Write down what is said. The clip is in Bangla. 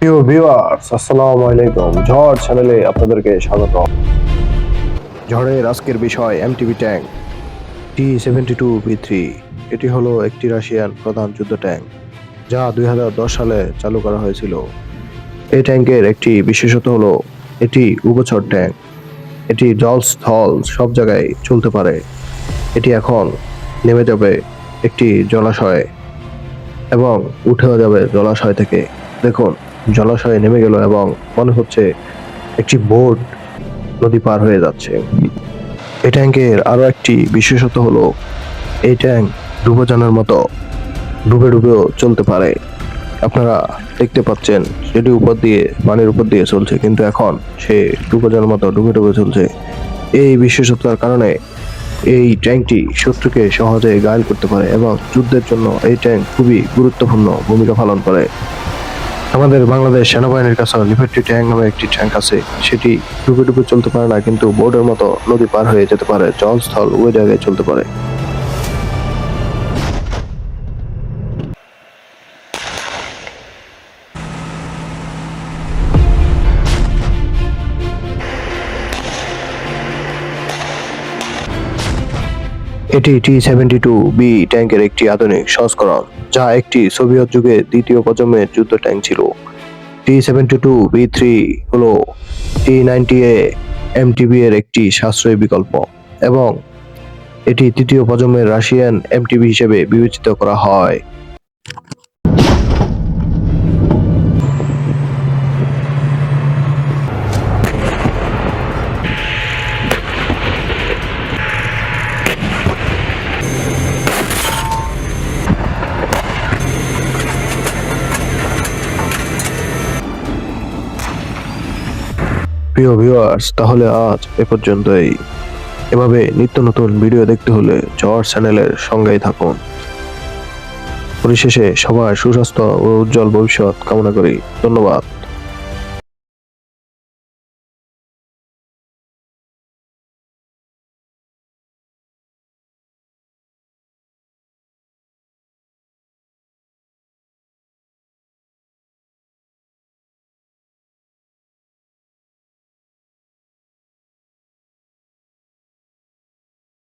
প্রিয় ভিউয়ার্স আসসালামু আলাইকুম। ঝড় চ্যানেলে আপনাদেরকে স্বাগত। ঝড়ের আজকের বিষয় MTV tank T seventy two B three এটি হলো একটি রাশিয়ান প্রধান যুদ্ধ ট্যাঙ্ক যা দুই হাজার দশ সালে চালু করা হয়েছিল। এই ট্যাঙ্কের একটি বিশেষত হলো এটি উভচর ট্যাঙ্ক এটি জল স্থল সব জায়গায় চলতে পারে। এটি এখন নেমে যাবে একটি জলাশয়ে এবং উঠেও যাবে জলাশয় থেকে। দেখুন জলাশয়ে নেমে গেল এবং মনে হচ্ছে একটি বোট নদী পার হয়ে যাচ্ছে। এই ট্যাঙ্কের আরও একটি বিশেষত হলো, এই ট্যাঙ্ক ডুবোজানের মতো ডুবে ডুবেও চলতে পারে। আপনারা দেখতে পাচ্ছেন, সেটি উপর দিয়ে, পানির উপর দিয়ে চলছে, কিন্তু এখন সে ডুবোজানের মতো ডুবে ডুবে চলছে। এই বিশেষতার কারণে এই ট্যাঙ্কটি শত্রুকে সহজে ঘায়ল করতে পারে এবং যুদ্ধের জন্য এই ট্যাঙ্ক খুবই গুরুত্বপূর্ণ ভূমিকা পালন করে। আমাদের বাংলাদেশ সেনাবাহিনীর কাছে লিফার্টি ট্যাঙ্ক নামে একটি ট্যাঙ্ক আছে। সেটি ডুবে ডুবে চলতে পারে না, কিন্তু বোর্ডের মতো নদী পার হয়ে যেতে পারে। জলস্থল ওই জায়গায় চলতে পারে। এটি টি সেভেন্টি টু বি ট্যাঙ্কের একটি আধুনিক সংস্করণ, যা একটি সোভিয়েত যুগে দ্বিতীয় প্রজন্মের যুদ্ধ ট্যাঙ্ক ছিল। T seventy two B three হল টি নাইনটি এ এমটিবি এর একটি সাশ্রয়ী বিকল্প এবং এটি তৃতীয় প্রজন্মের রাশিয়ান এমটিবি হিসেবে বিবেচিত করা হয়। প্রিয় ভিউয়ার্স তাহলে আজ এ পর্যন্তই। এভাবে নিত্য নতুন ভিডিও দেখতে হলে জর চ্যানেলের সঙ্গেই থাকুন। পরিশেষে সবার সুস্বাস্থ্য ও উজ্জ্বল ভবিষ্যৎ কামনা করি। ধন্যবাদ।